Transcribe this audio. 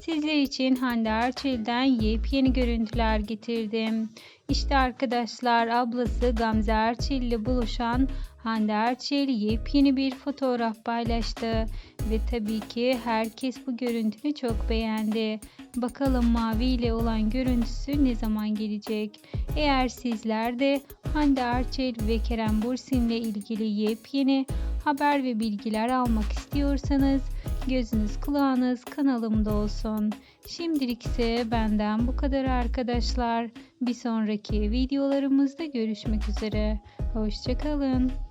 Sizler için Hande Erçel'den yepyeni görüntüler getirdim. İşte arkadaşlar ablası Gamze Erçel ile buluşan Hande Erçel yepyeni bir fotoğraf paylaştı. Ve tabii ki herkes bu görüntünü çok beğendi. Bakalım Mavi ile olan görüntüsü ne zaman gelecek? Eğer sizler de Hande Erçel ve Kerem Bürsin ile ilgili yepyeni haber ve bilgiler almak istiyorsanız gözünüz kulağınız kanalımda olsun. Şimdilik ise benden bu kadar arkadaşlar. Bir sonraki videolarımızda görüşmek üzere. Hoşçakalın.